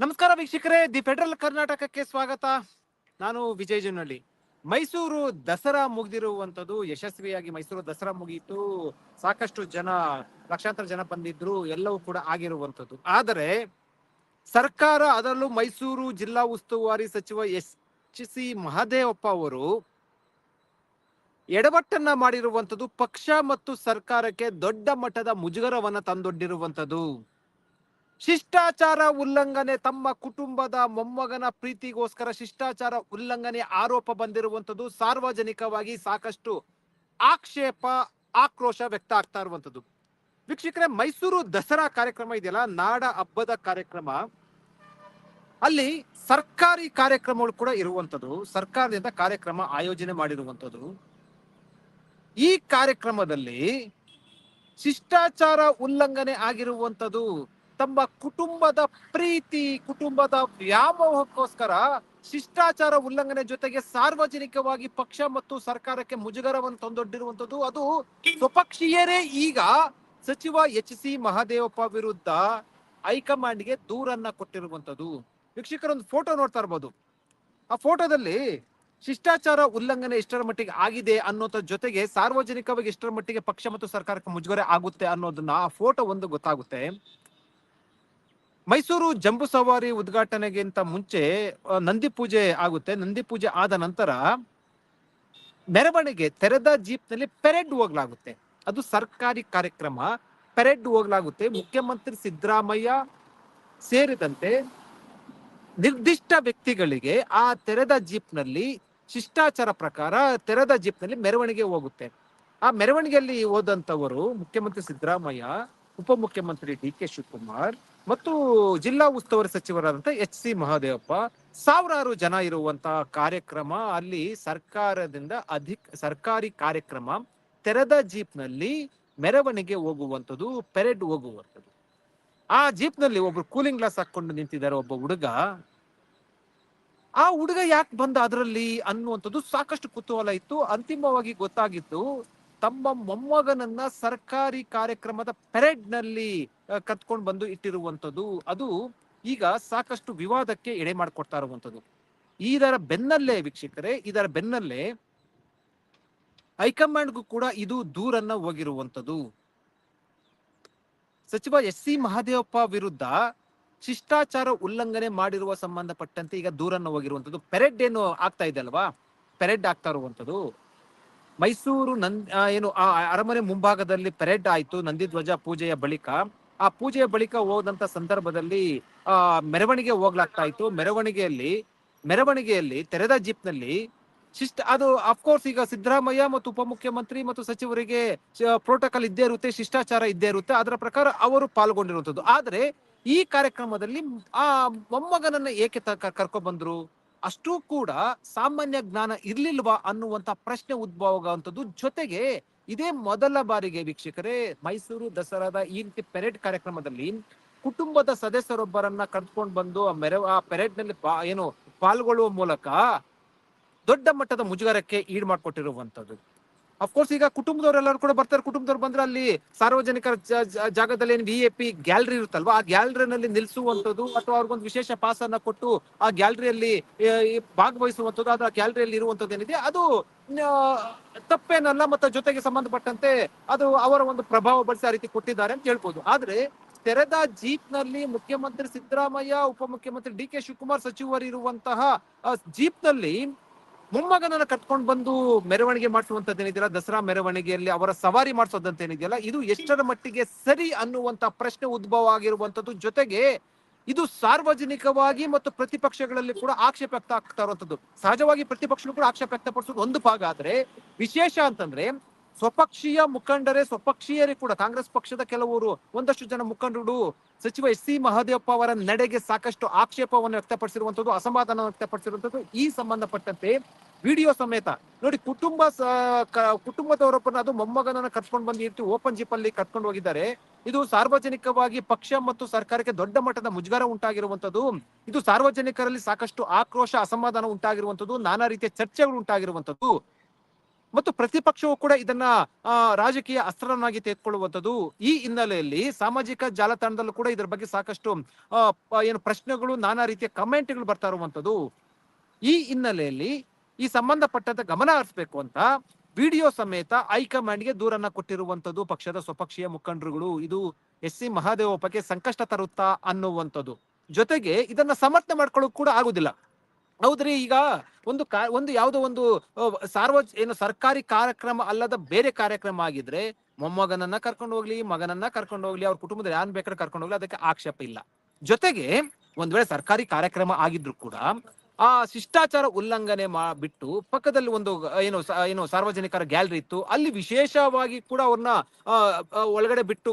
ನಮಸ್ಕಾರ ವೀಕ್ಷಕರೇ, the federal ಕರ್ನಾಟಕಕ್ಕೆ ಸ್ವಾಗತ. ನಾನು ವಿಜಯ್ ಜನಹಳ್ಳಿ ಮೈಸೂರು ದಸರಾ ಮುಗಿದಿರುವಂತದ್ದು ಯಶಸ್ವಿಯಾಗಿ ಮೈಸೂರು ದಸರಾ ಮುಗಿಯಿತು ಸಾಕಷ್ಟು ಜನ, ಲಕ್ಷಾಂತರ ಜನ ಬಂದಿದ್ರು, ಎಲ್ಲವೂ ಕೂಡ ಆಗಿರುವಂತದ್ದು ಆದರೆ ಸರ್ಕಾರ ಅದರಲ್ಲೂ ಮೈಸೂರು ಜಿಲ್ಲಾ ಉಸ್ತುವಾರಿ ಸಚಿವ ಎಸ್. ಸಿ. ಮಹದೇವಪ್ಪ ಅವರು ಎಡವಟ್ಟನ್ನ ಮಾಡಿರುವಂತದ್ದು ಪಕ್ಷ ಮತ್ತು ಸರ್ಕಾರಕ್ಕೆ ದೊಡ್ಡ ಮಟ್ಟದ ಮುಜುಗರವನ್ನ ತಂದೊಡ್ಡಿರುವಂತದ್ದು ಶಿಷ್ಟಾಚಾರ ಉಲ್ಲಂಘನೆ ತಮ್ಮ ಕುಟುಂಬದ ಮೊಮ್ಮಗನ ಪ್ರೀತಿಗೋಸ್ಕರ ಶಿಷ್ಟಾಚಾರ ಉಲ್ಲಂಘನೆ ಆರೋಪ ಬಂದಿರುವಂತದ್ದು ಸಾರ್ವಜನಿಕವಾಗಿ ಸಾಕಷ್ಟು ಆಕ್ಷೇಪ, ಆಕ್ರೋಶ ವ್ಯಕ್ತ ಆಗ್ತಾ ಇರುವಂತದ್ದು ವೀಕ್ಷಕರೇ, ಮೈಸೂರು ದಸರಾ ಕಾರ್ಯಕ್ರಮ ಇದೆಯಲ್ಲ? ನಾಡ ಹಬ್ಬದ ಕಾರ್ಯಕ್ರಮ. ಅಲ್ಲಿ ಸರ್ಕಾರಿ ಕಾರ್ಯಕ್ರಮಗಳು ಕೂಡ ಇರುವಂತದ್ದು ಸರ್ಕಾರದಿಂದ ಕಾರ್ಯಕ್ರಮ ಆಯೋಜನೆ ಮಾಡಿರುವಂತದ್ದು ಈ ಕಾರ್ಯಕ್ರಮದಲ್ಲಿ ಶಿಷ್ಟಾಚಾರ ಉಲ್ಲಂಘನೆ ಆಗಿರುವಂತದ್ದು ತಮ್ಮ ಕುಟುಂಬದ ಪ್ರೀತಿ, ಕುಟುಂಬದ ವ್ಯಾಮೋಹಕ್ಕೋಸ್ಕರ ಶಿಷ್ಟಾಚಾರ ಉಲ್ಲಂಘನೆ ಜೊತೆಗೆ ಸಾರ್ವಜನಿಕವಾಗಿ ಪಕ್ಷ ಮತ್ತು ಸರ್ಕಾರಕ್ಕೆ ಮುಜುಗರವನ್ನು ತಂದೊಡ್ಡಿರುವಂತದ್ದು ಅದು ಸ್ವಪಕ್ಷೀಯರೇ ಈಗ ಸಚಿವ ಎಚ್ ಸಿ ಮಹಾದೇವಪ್ಪ ವಿರುದ್ಧ ಹೈಕಮಾಂಡ್ಗೆ ದೂರನ್ನ ಕೊಟ್ಟಿರುವಂತದ್ದು ವೀಕ್ಷಕರೊಂದು ಫೋಟೋ ನೋಡ್ತಾ ಇರ್ಬೋದು. ಆ ಫೋಟೋದಲ್ಲಿ ಶಿಷ್ಟಾಚಾರ ಉಲ್ಲಂಘನೆ ಎಷ್ಟರ ಮಟ್ಟಿಗೆ ಆಗಿದೆ ಅನ್ನೋದ್ರ ಜೊತೆಗೆ ಸಾರ್ವಜನಿಕವಾಗಿ ಎಷ್ಟರ ಮಟ್ಟಿಗೆ ಪಕ್ಷ ಮತ್ತು ಸರ್ಕಾರಕ್ಕೆ ಮುಜುಗರ ಆಗುತ್ತೆ ಅನ್ನೋದನ್ನ ಆ ಫೋಟೋ ಒಂದು ಗೊತ್ತಾಗುತ್ತೆ. ಮೈಸೂರು ಜಂಬೂ ಸವಾರಿ ಉದ್ಘಾಟನೆಗಿಂತ ಮುಂಚೆ ನಂದಿ ಪೂಜೆ ಆಗುತ್ತೆ. ನಂದಿ ಪೂಜೆ ಆದ ನಂತರ ಮೆರವಣಿಗೆ ತೆರೆದ ಜೀಪ್ನಲ್ಲಿ ಪೆರೇಡ್ ಹೋಗ್ಲಾಗುತ್ತೆ. ಅದು ಸರ್ಕಾರಿ ಕಾರ್ಯಕ್ರಮ. ಪೆರೆಡ್ ಹೋಗ್ಲಾಗುತ್ತೆ. ಮುಖ್ಯಮಂತ್ರಿ ಸಿದ್ದರಾಮಯ್ಯ ಸೇರಿದಂತೆ ನಿರ್ದಿಷ್ಟ ವ್ಯಕ್ತಿಗಳಿಗೆ ಆ ತೆರೆದ ಜೀಪ್ನಲ್ಲಿ ಶಿಷ್ಟಾಚಾರ ಪ್ರಕಾರ ತೆರೆದ ಜೀಪ್ನಲ್ಲಿ ಮೆರವಣಿಗೆ ಹೋಗುತ್ತೆ. ಆ ಮೆರವಣಿಗೆಯಲ್ಲಿ ಹೋದಂಥವರು ಮುಖ್ಯಮಂತ್ರಿ ಸಿದ್ದರಾಮಯ್ಯ, ಉಪಮುಖ್ಯಮಂತ್ರಿ ಡಿ ಕೆ ಶಿವಕುಮಾರ್ ಮತ್ತು ಜಿಲ್ಲಾ ಉಸ್ತುವಾರಿ ಸಚಿವರಾದಂತ ಎಚ್ ಸಿ ಮಹಾದೇವಪ್ಪ, ಸಾವಿರಾರು ಜನ ಇರುವಂತಹ ಕಾರ್ಯಕ್ರಮ ಅಲ್ಲಿ ಸರ್ಕಾರದಿಂದ ಅಧಿಕ, ಸರ್ಕಾರಿ ಕಾರ್ಯಕ್ರಮ ತೆರೆದ ಜೀಪ್ನಲ್ಲಿ ಮೆರವಣಿಗೆ ಹೋಗುವಂಥದ್ದು, ಪೆರೇಡ್ ಹೋಗುವಂಥದ್ದು. ಆ ಜೀಪ್ನಲ್ಲಿ ಒಬ್ರು ಕೂಲಿಂಗ್ ಗ್ಲಾಸ್ ಹಾಕೊಂಡು ನಿಂತಿದ್ದಾರೆ ಒಬ್ಬ ಹುಡುಗ. ಆ ಹುಡುಗ ಯಾಕೆ ಬಂದ ಅದರಲ್ಲಿ ಅನ್ನುವಂಥದ್ದು ಸಾಕಷ್ಟು ಕುತೂಹಲ ಇತ್ತು. ಅಂತಿಮವಾಗಿ ಗೊತ್ತಾಗಿತ್ತು ತಮ್ಮ ಮೊಮ್ಮಗನನ್ನ ಸರ್ಕಾರಿ ಕಾರ್ಯಕ್ರಮದ ಪೆರೇಡ್ನಲ್ಲಿ ಕತ್ಕೊಂಡು ಬಂದು ಇಟ್ಟಿರುವಂತದ್ದು ಅದು ಈಗ ಸಾಕಷ್ಟು ವಿವಾದಕ್ಕೆ ಎಡೆ ಮಾಡಿಕೊಡ್ತಾ ಇರುವಂತದ್ದು ಇದರ ಬೆನ್ನಲ್ಲೇ ವೀಕ್ಷಕರೇ, ಇದರ ಬೆನ್ನಲ್ಲೇ ಹೈಕಮಾಂಡ್ಗೂ ಕೂಡ ಇದು ದೂರನ್ನ ಹೋಗಿರುವಂತದ್ದು ಸಚಿವ ಎಸ್ ಸಿ ಮಹಾದೇವಪ್ಪ ವಿರುದ್ಧ ಶಿಷ್ಟಾಚಾರ ಉಲ್ಲಂಘನೆ ಮಾಡಿರುವ ಸಂಬಂಧಪಟ್ಟಂತೆ ಈಗ ದೂರನ್ನ ಹೋಗಿರುವಂತದ್ದು ಪೆರೆಡ್ ಏನು ಆಗ್ತಾ ಇದೆ ಅಲ್ವಾ? ಪೆರೆಡ್ ಆಗ್ತಾ ಇರುವಂತದ್ದು ಮೈಸೂರು ನಂದ್ ಏನು, ಆ ಅರಮನೆ ಮುಂಭಾಗದಲ್ಲಿ ಪೆರೆಡ್ ಆಯ್ತು ನಂದಿಧ್ವಜ ಪೂಜೆಯ ಬಳಿಕ. ಆ ಪೂಜೆಯ ಬಳಿಕ ಹೋದಂತ ಸಂದರ್ಭದಲ್ಲಿ, ಆ, ಮೆರವಣಿಗೆ ಹೋಗ್ಲಾಗ್ತಾ ಇತ್ತು. ಮೆರವಣಿಗೆಯಲ್ಲಿ ಮೆರವಣಿಗೆಯಲ್ಲಿ ತೆರೆದ ಜೀಪ್ನಲ್ಲಿ ಶಿಷ್ಟ, ಅದು ಅಫ್ಕೋರ್ಸ್ ಈಗ ಸಿದ್ದರಾಮಯ್ಯ ಮತ್ತು ಉಪಮುಖ್ಯಮಂತ್ರಿ ಮತ್ತು ಸಚಿವರಿಗೆ ಪ್ರೋಟೋಕಾಲ್ ಇದ್ದೇ ಇರುತ್ತೆ, ಶಿಷ್ಟಾಚಾರ ಇದ್ದೇ ಇರುತ್ತೆ. ಅದರ ಪ್ರಕಾರ ಅವರು ಪಾಲ್ಗೊಂಡಿರುವಂತದ್ದು. ಆದ್ರೆ ಈ ಕಾರ್ಯಕ್ರಮದಲ್ಲಿ ಆ ಮೊಮ್ಮಗನನ್ನ ಏಕೆ ಕರ್ಕೊಂಡ್ ಬಂದ್ರು ಅಷ್ಟೂ ಕೂಡ ಸಾಮಾನ್ಯ ಜ್ಞಾನ ಇರ್ಲಿಲ್ವಾ ಅನ್ನುವಂತ ಪ್ರಶ್ನೆ ಉದ್ಭವ ಜೊತೆಗೆ ಇದೇ ಮೊದಲ ಬಾರಿಗೆ ವೀಕ್ಷಕರೇ, ಮೈಸೂರು ದಸರಾದ ಈ ರೀತಿ ಪೆರೇಡ್ ಕಾರ್ಯಕ್ರಮದಲ್ಲಿ ಕುಟುಂಬದ ಸದಸ್ಯರೊಬ್ಬರನ್ನ ಕರೆದುಕೊಂಡು ಬಂದು ಆ ಮೆರವ ಆ ಪೆರೇಡ್ನಲ್ಲಿ ಏನು ಪಾಲ್ಗೊಳ್ಳುವ ಮೂಲಕ ದೊಡ್ಡ ಮಟ್ಟದ ಮುಜುಗರಕ್ಕೆ ಈಡ್ ಮಾಡಿಕೊಟ್ಟಿರುವಂತದ್ದು. ಅಫ್ಕೋರ್ಸ್ ಈಗ ಕುಟುಂಬದವರೆಲ್ಲರೂ ಕೂಡ ಬರ್ತಾರೆ. ಕುಟುಂಬದವ್ರು ಬಂದ್ರೆ ಅಲ್ಲಿ ಸಾರ್ವಜನಿಕರ ಜಾಗದಲ್ಲಿ ಏನು ವಿ ಎ ಪಿ ಗ್ಯಾಲರಿ ಇರುತ್ತಲ್ವಾ? ಆ ಗ್ಯಾಲರಿನಲ್ಲಿ ನಿಲ್ಸುವಂತದ್ದು ಅಥವಾ ಅವ್ರಿಗೊಂದು ವಿಶೇಷ ಪಾಸ್ ಅನ್ನ ಕೊಟ್ಟು ಆ ಗ್ಯಾಲರಿಯಲ್ಲಿ ಭಾಗವಹಿಸುವಂತದ್ದು ಅದು ಆ ಗ್ಯಾಲರಿಯಲ್ಲಿ ಇರುವಂತದ್ದು ಏನಿದೆ, ಅದು ತಪ್ಪೇನಲ್ಲ ಮತ್ತೆ ಜೊತೆಗೆ ಸಂಬಂಧಪಟ್ಟಂತೆ ಅದು ಅವರ ಒಂದು ಪ್ರಭಾವ ಬಳಸಿ ಆ ರೀತಿ ಕೊಟ್ಟಿದ್ದಾರೆ ಅಂತ ಹೇಳ್ಬೋದು. ಆದ್ರೆ, ತೆರೆದ ಜೀಪ್ನಲ್ಲಿ ಮುಖ್ಯಮಂತ್ರಿ ಸಿದ್ದರಾಮಯ್ಯ, ಉಪಮುಖ್ಯಮಂತ್ರಿ ಡಿ ಕೆ ಶಿವಕುಮಾರ್ ಸಚಿವರು ಇರುವಂತಹ ಜೀಪ್ನಲ್ಲಿ ಮೊಮ್ಮಗನನ್ನ ಕಟ್ಕೊಂಡು ಬಂದು ಮೆರವಣಿಗೆ ಮಾಡಿಸುವಂತದ್ದು ಏನಿದೆಯಲ್ಲ, ದಸರಾ ಮೆರವಣಿಗೆಯಲ್ಲಿ ಅವರ ಸವಾರಿ ಮಾಡಿಸೋದಂತ ಏನಿದೆಯಲ್ಲ, ಇದು ಎಷ್ಟರ ಮಟ್ಟಿಗೆ ಸರಿ ಅನ್ನುವಂತ ಪ್ರಶ್ನೆ ಉದ್ಭವ ಆಗಿರುವಂತದ್ದು ಜೊತೆಗೆ ಇದು ಸಾರ್ವಜನಿಕವಾಗಿ ಮತ್ತು ಪ್ರತಿಪಕ್ಷಗಳಲ್ಲಿ ಕೂಡ ಆಕ್ಷೇಪ ವ್ಯಕ್ತ ಆಗ್ತಾ ಇರುವಂತದ್ದು ಸಹಜವಾಗಿ ಪ್ರತಿಪಕ್ಷಗಳು ಕೂಡ ಆಕ್ಷೇಪ ವ್ಯಕ್ತಪಡಿಸೋದು ಒಂದು ಭಾಗ. ಆದ್ರೆ ವಿಶೇಷ ಅಂತಂದ್ರೆ ಸ್ವಪಕ್ಷೀಯ ಮುಖಂಡರೇ, ಸ್ವಪಕ್ಷೀಯರೇ ಕೂಡ, ಕಾಂಗ್ರೆಸ್ ಪಕ್ಷದ ಕೆಲವರು, ಒಂದಷ್ಟು ಜನ ಮುಖಂಡರು, ಸಚಿವ ಎಸ್ ಸಿ ಮಹದೇವಪ್ಪ ಅವರ ನಡೆಗೆ ಸಾಕಷ್ಟು ಆಕ್ಷೇಪವನ್ನು ವ್ಯಕ್ತಪಡಿಸಿರುವಂತದ್ದು ಅಸಮಾಧಾನ ವ್ಯಕ್ತಪಡಿಸಿರುವಂತದ್ದು ಈ ಸಂಬಂಧಪಟ್ಟಂತೆ ವಿಡಿಯೋ ಸಮೇತ. ನೋಡಿ, ಕುಟುಂಬ ಕುಟುಂಬದವರೊಬ್ಬರನ್ನ ಅದು ಮೊಮ್ಮಗನನ್ನ ಕರ್ಕೊಂಡು ಬಂದು ಇರ್ತಿ ಓಪನ್ ಜೀಪ್ ಅಲ್ಲಿ ಕರ್ಕೊಂಡು ಹೋಗಿದ್ದಾರೆ. ಇದು ಸಾರ್ವಜನಿಕವಾಗಿ ಪಕ್ಷ ಮತ್ತು ಸರ್ಕಾರಕ್ಕೆ ದೊಡ್ಡ ಮಟ್ಟದ ಮುಜುಗರ ಉಂಟಾಗಿರುವಂತದ್ದು ಇದು ಸಾರ್ವಜನಿಕರಲ್ಲಿ ಸಾಕಷ್ಟು ಆಕ್ರೋಶ, ಅಸಮಾಧಾನ ಉಂಟಾಗಿರುವಂತದ್ದು ನಾನಾ ರೀತಿಯ ಚರ್ಚೆಗಳು ಉಂಟಾಗಿರುವಂತದ್ದು ಮತ್ತು ಪ್ರತಿಪಕ್ಷವು ಕೂಡ ಇದನ್ನ ರಾಜಕೀಯ ಅಸ್ತ್ರವನ್ನಾಗಿ ತೆಗೆದುಕೊಳ್ಳುವಂಥದ್ದು ಈ ಹಿನ್ನೆಲೆಯಲ್ಲಿ ಸಾಮಾಜಿಕ ಜಾಲತಾಣದಲ್ಲೂ ಕೂಡ ಇದರ ಬಗ್ಗೆ ಸಾಕಷ್ಟು ಏನು ಪ್ರಶ್ನೆಗಳು, ನಾನಾ ರೀತಿಯ ಕಮೆಂಟ್ಗಳು ಬರ್ತಾ ಇರುವಂತದ್ದು ಈ ಹಿನ್ನೆಲೆಯಲ್ಲಿ ಈ ಸಂಬಂಧಪಟ್ಟಂತ ಗಮನ ಹರಿಸಬೇಕು ಅಂತ ವಿಡಿಯೋ ಸಮೇತ ಹೈಕಮಾಂಡ್ಗೆ ದೂರನ್ನ ಕೊಟ್ಟಿರುವಂತದ್ದು ಪಕ್ಷದ ಸ್ವಪಕ್ಷೀಯ ಮುಖಂಡರುಗಳು. ಇದು ಎಸ್ ಸಿ ಮಹಾದೇವಪ್ಪಗೆ ಸಂಕಷ್ಟ ತರುತ್ತಾ ಅನ್ನುವಂಥದ್ದು. ಜೊತೆಗೆ ಇದನ್ನ ಸಮರ್ಥನೆ ಮಾಡ್ಕೊಳ್ಳೋಕ್ ಕೂಡ ಆಗುದಿಲ್ಲ. ಹೌದ್ರಿ, ಈಗ ಒಂದು ಕಾ, ಒಂದು ಯಾವುದೋ ಒಂದು ಸಾರ್ವ ಏನು ಸರ್ಕಾರಿ ಕಾರ್ಯಕ್ರಮ ಅಲ್ಲದ ಬೇರೆ ಕಾರ್ಯಕ್ರಮ ಆಗಿದ್ರೆ ಮೊಮ್ಮಗನನ್ನ ಕರ್ಕೊಂಡು ಹೋಗ್ಲಿ, ಮಗನನ್ನ ಕರ್ಕೊಂಡು ಹೋಗ್ಲಿ, ಅವ್ರ ಕುಟುಂಬದ ಯಾರು ಬೇಕಾದ್ರೆ ಕರ್ಕೊಂಡು ಹೋಗ್ಲಿ, ಅದಕ್ಕೆ ಆಕ್ಷೇಪ ಇಲ್ಲ. ಜೊತೆಗೆ ಒಂದ್ ವೇಳೆ ಸರ್ಕಾರಿ ಕಾರ್ಯಕ್ರಮ ಆಗಿದ್ರು ಕೂಡ ಆ ಶಿಷ್ಟಾಚಾರ ಉಲ್ಲಂಘನೆ ಮಾ, ಬಿಟ್ಟು ಪಕ್ಕದಲ್ಲಿ ಒಂದು, ಏನು ಏನು ಸಾರ್ವಜನಿಕರ ಗ್ಯಾಲರಿ ಇತ್ತು, ಅಲ್ಲಿ ವಿಶೇಷವಾಗಿ ಕೂಡ ಅವ್ರನ್ನ ಒಳಗಡೆ ಬಿಟ್ಟು,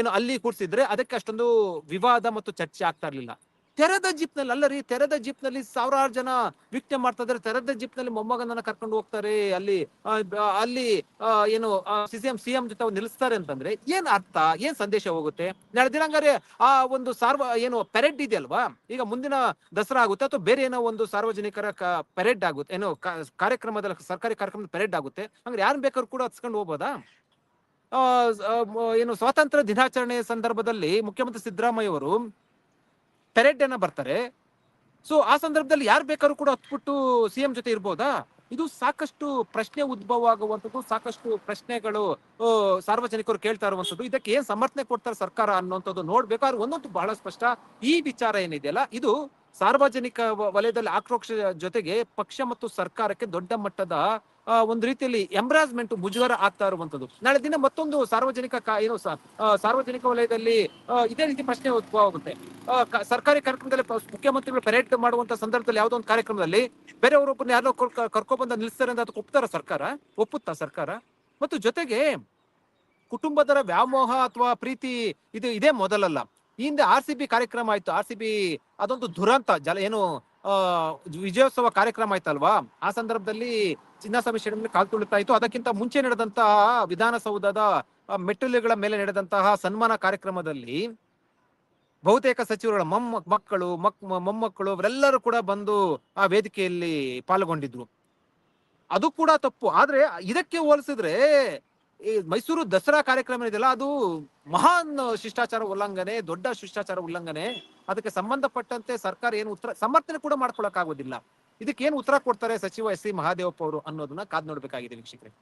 ಏನು ಅಲ್ಲಿ ಕೂರಿಸಿದ್ರೆ ಅದಕ್ಕೆ ಅಷ್ಟೊಂದು ವಿವಾದ ಮತ್ತು ಚರ್ಚೆ ಆಗ್ತಾ ಇರ್ಲಿಲ್ಲ. ತೆರೆದ ಜಿಪ್ನಲ್ಲಿ ಅಲ್ಲ ರೀ ತೆರೆದ ಜಿಪ್ನಲ್ಲಿ ಸಾವಿರಾರು ಜನ ವೀಕ್ಷಣೆ ಮಾಡ್ತಾ ಇದ್ದಾರೆ ತೆರೆದ ಜಿಪ್ನಲ್ಲಿ ಮೊಮ್ಮಗನನ್ನ ಕರ್ಕೊಂಡು ಹೋಗ್ತಾರೆ. ಅಲ್ಲಿ ಅಲ್ಲಿ ಏನು ಸಿಎಂ ಸಿಎಂ ಜೊತೆ ನಿಲ್ಲಿಸ್ತಾರೆ ಅಂತಂದ್ರೆ ಏನ್ ಅರ್ಥ, ಏನ್ ಸಂದೇಶ ಹೋಗುತ್ತೆ? ನಾಳೆ ಆ ಒಂದು ಸಾರ್ವ, ಏನು ಪೆರೆಡ್ ಇದೆಯಲ್ವಾ? ಈಗ ಮುಂದಿನ ದಸರಾ ಆಗುತ್ತೆ ಅಥವಾ ಬೇರೆ ಏನೋ ಒಂದು ಸಾರ್ವಜನಿಕರ ಪೆರೆಡ್ ಆಗುತ್ತೆ, ಏನೋ ಕಾರ್ಯಕ್ರಮದಲ್ಲಿ, ಸರ್ಕಾರಿ ಕಾರ್ಯಕ್ರಮದ ಪೆರೆಡ್ ಆಗುತ್ತೆ. ಹಂಗ್ರೆ ಯಾರು ಬೇಕಾದ್ರೂ ಕೂಡ ಹತ್ಸ್ಕೊಂಡು ಹೋಗ್ಬೋದಾ? ಏನು ಸ್ವಾತಂತ್ರ್ಯ ದಿನಾಚರಣೆ ಸಂದರ್ಭದಲ್ಲಿ ಮುಖ್ಯಮಂತ್ರಿ ಸಿದ್ದರಾಮಯ್ಯ ಅವರು ಪೆರೆಡ್ ಅನ್ನ ಬರ್ತಾರೆ. ಸೊ ಆ ಸಂದರ್ಭದಲ್ಲಿ ಯಾರು ಬೇಕಾದ್ರೂ ಕೂಡ ಹತ್ಬಿಟ್ಟು ಸಿಎಂ ಜೊತೆ ಇರ್ಬೋದಾ? ಇದು ಸಾಕಷ್ಟು ಪ್ರಶ್ನೆ ಉದ್ಭವ ಆಗುವಂಥದ್ದು, ಸಾಕಷ್ಟು ಪ್ರಶ್ನೆಗಳು ಸಾರ್ವಜನಿಕರು ಕೇಳ್ತಾ ಇರುವಂತದ್ದು ಇದಕ್ಕೆ ಏನ್ ಸಮರ್ಥನೆ ಕೊಡ್ತಾರೆ ಸರ್ಕಾರ ಅನ್ನುವಂಥದ್ದು ನೋಡ್ಬೇಕಾದ್ರೆ ಒಂದೊಂದು ಬಹಳ ಸ್ಪಷ್ಟ, ಈ ವಿಚಾರ ಏನಿದೆಯಲ್ಲ, ಇದು ಸಾರ್ವಜನಿಕ ವಲಯದಲ್ಲಿ ಆಕ್ರೋಶ ಜೊತೆಗೆ ಪಕ್ಷ ಮತ್ತು ಸರ್ಕಾರಕ್ಕೆ ದೊಡ್ಡ ಮಟ್ಟದ ಒಂದು ರೀತಿಯಲ್ಲಿ ಎಂಬ್ರಾಸ್ಮೆಂಟ್ ಮುಜುಗರ ಆಗ್ತಾ ಇರುವಂತದ್ದು. ನಾಳೆ ದಿನ ಮತ್ತೊಂದು ಸಾರ್ವಜನಿಕ ಏನು ಸಾರ್ವಜನಿಕ ವಲಯದಲ್ಲಿ ಇದೇ ರೀತಿ ಪ್ರಶ್ನೆ ಉದ್ಭವ ಆಗುತ್ತೆ. ಸರ್ಕಾರಿ ಕಾರ್ಯಕ್ರಮದಲ್ಲಿ ಮುಖ್ಯಮಂತ್ರಿಗಳು ಪೆರೇಡ್ ಮಾಡುವಂತ ಸಂದರ್ಭದಲ್ಲಿ ಯಾವುದೋ ಒಂದು ಕಾರ್ಯಕ್ರಮದಲ್ಲಿ ಬೇರೆಯವರೊಬ್ಬರನ್ನ ಯಾರೋ ಕರ್ಕೊಬಂದ ನಿಲ್ಲಿಸ್ತಾರೆ ಅಂತ ಅದಕ್ಕೆ ಒಪ್ತಾರ ಸರ್ಕಾರ? ಒಪ್ಪುತ್ತಾ ಸರ್ಕಾರ? ಮತ್ತು ಜೊತೆಗೆ ಕುಟುಂಬದರ ವ್ಯಾಮೋಹ ಅಥವಾ ಪ್ರೀತಿ, ಇದು ಇದೇ ಮೊದಲಲ್ಲ. ಈ ಹಿಂದೆ ಆರ್ ಸಿ ಬಿ ಕಾರ್ಯಕ್ರಮ ಆಯ್ತು. ಆರ್ ಸಿ ಬಿ ಅದೊಂದು ದುರಂತ. ಜಲ, ಏನು ವಿಜಯೋತ್ಸವ ಕಾರ್ಯಕ್ರಮ ಆಯ್ತಲ್ವಾ? ಆ ಸಂದರ್ಭದಲ್ಲಿ ಚಿನ್ನಸ್ವಾಮಿ ಸ್ಟೇಡಿಯಂ ಕಾಲ್ ತುಳಿತಾ ಇತ್ತು. ಅದಕ್ಕಿಂತ ಮುಂಚೆ ನಡೆದಂತಹ ವಿಧಾನಸೌಧದ ಮೆಟ್ಟಿಲುಗಳ ಮೇಲೆ ನಡೆದಂತಹ ಸನ್ಮಾನ ಕಾರ್ಯಕ್ರಮದಲ್ಲಿ ಬಹುತೇಕ ಸಚಿವರುಗಳ ಮೊಮ್ಮ ಮಕ್ಕಳು, ಮಕ್, ಮೊಮ್ಮಕ್ಕಳು ಅವರೆಲ್ಲರೂ ಕೂಡ ಬಂದು ಆ ವೇದಿಕೆಯಲ್ಲಿ ಪಾಲ್ಗೊಂಡಿದ್ರು. ಅದು ಕೂಡ ತಪ್ಪು. ಆದ್ರೆ ಇದಕ್ಕೆ ಹೋಲಿಸಿದ್ರೆ ಈ ಮೈಸೂರು ದಸರಾ ಕಾರ್ಯಕ್ರಮ ಇದೆಯಲ್ಲ ಅದು ಮಹಾನ್ ಶಿಷ್ಟಾಚಾರ ಉಲ್ಲಂಘನೆ, ದೊಡ್ಡ ಶಿಷ್ಟಾಚಾರ ಉಲ್ಲಂಘನೆ, ಅದಕ್ಕೆ ಸಂಬಂಧಪಟ್ಟಂತೆ ಸರ್ಕಾರ ಏನು ಉತ್ತರ, ಸಮರ್ಥನೆ ಕೂಡ ಮಾಡ್ಕೊಳಕ್ ಆಗೋದಿಲ್ಲ ಇದಕ್ಕೆ ಏನು ಉತ್ತರ ಕೊಡ್ತಾರೆ ಸಚಿವ ಎಸ್ ಸಿ ಮಹಾದೇವಪ್ಪ ಅವರು ಅನ್ನೋದನ್ನ ಕಾದ್ ನೋಡ್ಬೇಕಾಗಿದೆ ವೀಕ್ಷಕರೇ.